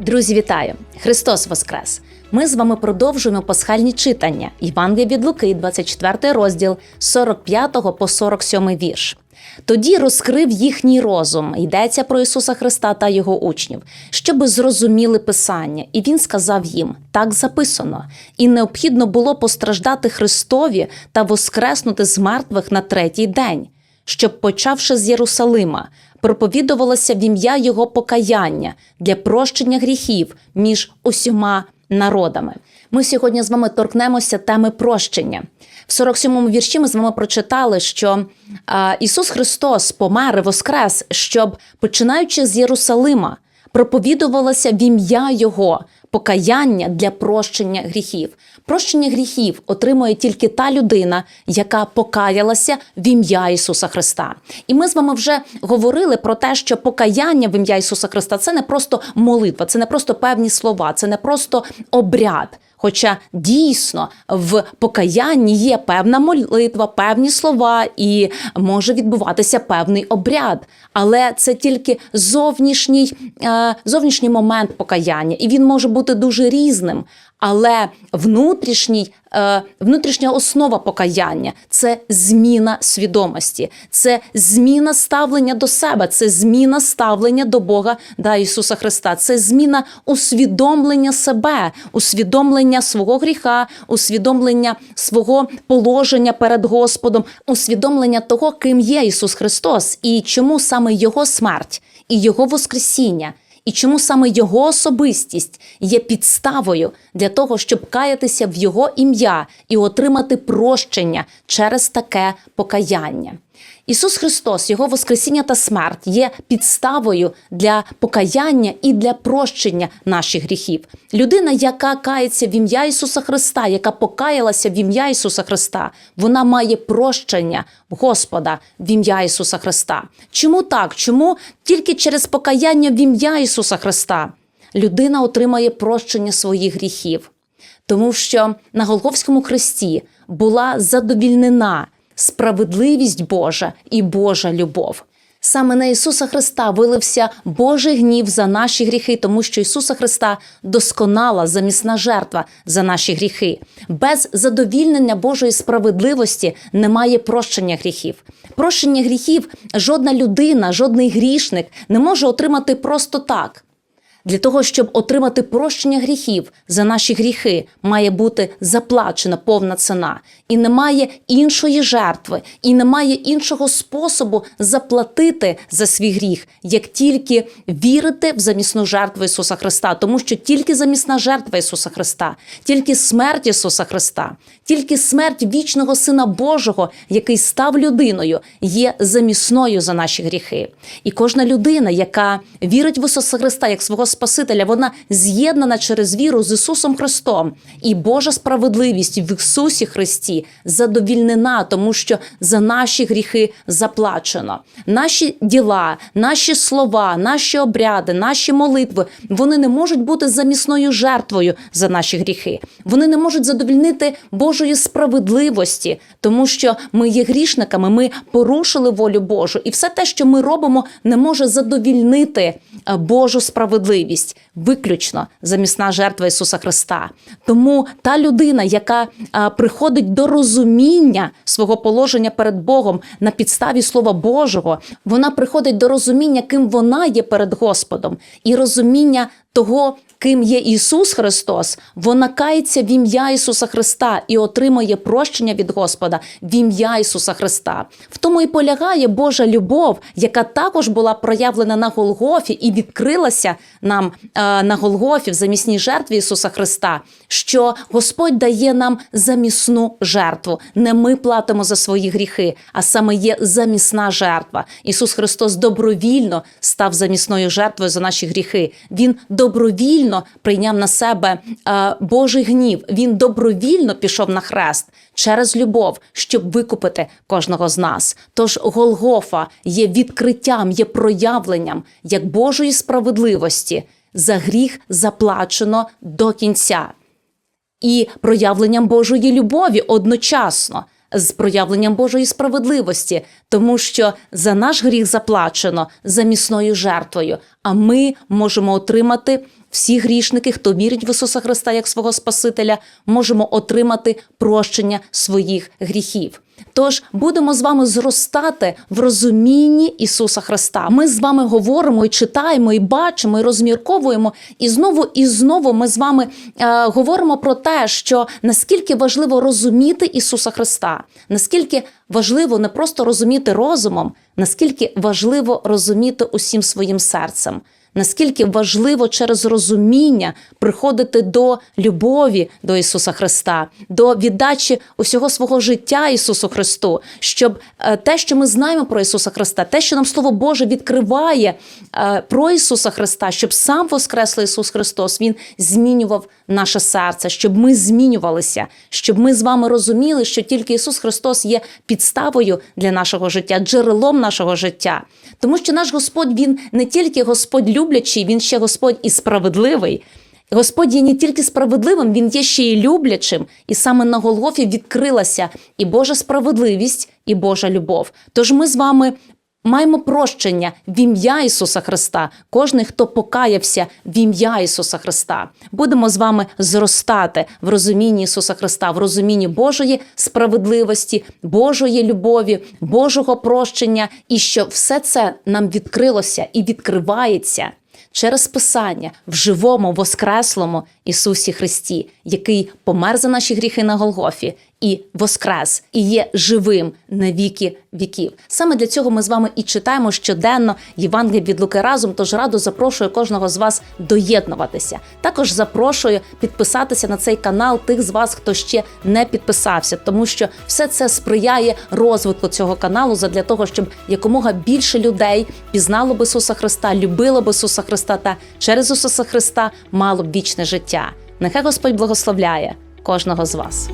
Друзі, вітаю! Христос Воскрес! Ми з вами продовжуємо пасхальні читання Євангелія від Луки, 24 розділ 45 по 47 вірш. Тоді розкрив їхній розум, йдеться про Ісуса Христа та Його учнів, щоби зрозуміли Писання, і Він сказав їм: так записано, і необхідно було постраждати Христові та воскреснути з мертвих на третій день, щоб, почавши з Єрусалима, проповідувалося в ім'я Його покаяння для прощення гріхів між усіма народами. Ми сьогодні з вами торкнемося теми прощення. В 47-му вірші ми з вами прочитали, що Ісус Христос помер і воскрес, щоб, починаючи з Єрусалима, проповідувалося в ім'я Його покаяння для прощення гріхів. Прощення гріхів отримує тільки та людина, яка покаялася в ім'я Ісуса Христа. І ми з вами вже говорили про те, що покаяння в ім'я Ісуса Христа це не просто молитва, це не просто певні слова, це не просто обряд. Хоча дійсно в покаянні є певна молитва, певні слова, і може відбуватися певний обряд, але це тільки зовнішній, е, зовнішній момент покаяння, і він може бути дуже різним. Але внутрішній, е, внутрішня основа покаяння це зміна свідомості, це зміна ставлення до себе, це зміна ставлення до Бога да Ісуса Христа, це зміна усвідомлення себе, усвідомлення свого гріха, усвідомлення свого положення перед Господом, усвідомлення того, ким є Ісус Христос, і чому саме Його смерть і Його Воскресіння. І чому саме його особистість є підставою для того, щоб каятися в його ім'я і отримати прощення через таке покаяння? Ісус Христос, Його Воскресіння та смерть є підставою для покаяння і для прощення наших гріхів. Людина, яка кається в ім'я Ісуса Христа, яка покаялася в ім'я Ісуса Христа, вона має прощення Господа в ім'я Ісуса Христа. Чому так? Чому тільки через покаяння в ім'я Ісуса Христа людина отримає прощення своїх гріхів? Тому що на Голговському хресті була задовільнена справедливість Божа і Божа любов. Саме на Ісуса Христа вилився Божий гнів за наші гріхи, тому що Ісуса Христа досконала замісна жертва за наші гріхи. Без задовільнення Божої справедливості немає прощення гріхів. Прощення гріхів жодна людина, жодний грішник не може отримати просто так. Для того, щоб отримати прощення гріхів за наші гріхи, має бути заплачена повна ціна. І немає іншої жертви, і немає іншого способу заплатити за свій гріх, як тільки вірити в замісну жертву Ісуса Христа, тому що тільки замісна жертва Ісуса Христа, тільки смерть Ісуса Христа, тільки смерть вічного Сина Божого, який став людиною, є замісною за наші гріхи. І кожна людина, яка вірить в Ісуса Христа як свого Спасителя, вона з'єднана через віру з Ісусом Христом. І Божа справедливість в Ісусі Христі задовільнена, тому що за наші гріхи заплачено. Наші діла, наші слова, наші обряди, наші молитви вони не можуть бути замісною жертвою за наші гріхи. Вони не можуть задовільнити Божої справедливості, тому що ми є грішниками, ми порушили волю Божу, і все те, що ми робимо, не може задовільнити Божу справедливість, виключно замісна жертва Ісуса Христа. Тому та людина, яка приходить до розуміння свого положення перед Богом на підставі Слова Божого, вона приходить до розуміння, ким вона є перед Господом, і розуміння того, ким є Ісус Христос, вона кається в ім'я Ісуса Христа і отримує прощення від Господа в ім'я Ісуса Христа. В тому і полягає Божа любов, яка також була проявлена на Голгофі і відкрилася нам е, на Голгофі в замісній жертві Ісуса Христа, що Господь дає нам замісну жертву. Не ми платимо за свої гріхи, а саме є замісна жертва. Ісус Христос добровільно став замісною жертвою за наші гріхи. Він добровільно прийняв на себе е, Божий гнів. Він добровільно пішов на хрест через любов, щоб викупити кожного з нас. Тож Голгофа є відкриттям, є проявленням як Божої справедливості. За гріх заплачено до кінця і проявленням Божої любові одночасно. З проявленням Божої справедливості, тому що за наш гріх заплачено за місною жертвою. А ми можемо отримати всі грішники, хто вірить в Ісуса Христа як свого Спасителя, можемо отримати прощення своїх гріхів. Тож будемо з вами зростати в розумінні Ісуса Христа. Ми з вами говоримо і читаємо, і бачимо, і розмірковуємо. І знову і знову ми з вами е, говоримо про те, що наскільки важливо розуміти Ісуса Христа, наскільки важливо не просто розуміти розумом, наскільки важливо розуміти усім своїм серцем. Наскільки важливо через розуміння приходити до любові до Ісуса Христа, до віддачі усього свого життя Ісусу Христу, щоб е, те, що ми знаємо про Ісуса Христа, те, що нам Слово Боже відкриває е, про Ісуса Христа, щоб сам Воскреслий Ісус Христос Він змінював наше серце, щоб ми змінювалися, щоб ми з вами розуміли, що тільки Ісус Христос є підставою для нашого життя, джерелом нашого життя. Тому що наш Господь Він не тільки Господь люблячий, Він ще Господь і справедливий. Господь є не тільки справедливим, він є ще й люблячим, і саме на Голгофі відкрилася і Божа справедливість, і Божа любов. Тож ми з вами маємо прощення в ім'я Ісуса Христа. Кожний, хто покаявся в ім'я Ісуса Христа. Будемо з вами зростати в розумінні Ісуса Христа, в розумінні Божої справедливості, Божої любові, Божого прощення, і що все це нам відкрилося і відкривається через Писання в живому воскреслому Ісусі Христі, який помер за наші гріхи на Голгофі і воскрес, і є живим на віки віків. Саме для цього ми з вами і читаємо щоденно Євангеліє від Луки разом. Тож радо запрошую кожного з вас доєднуватися. Також запрошую підписатися на цей канал тих з вас, хто ще не підписався, тому що все це сприяє розвитку цього каналу задля того, щоб якомога більше людей пізнало б Ісуса Христа, любило б Ісуса Христа та через Ісуса Христа мало б вічне життя. Нехай Господь благословляє кожного з вас.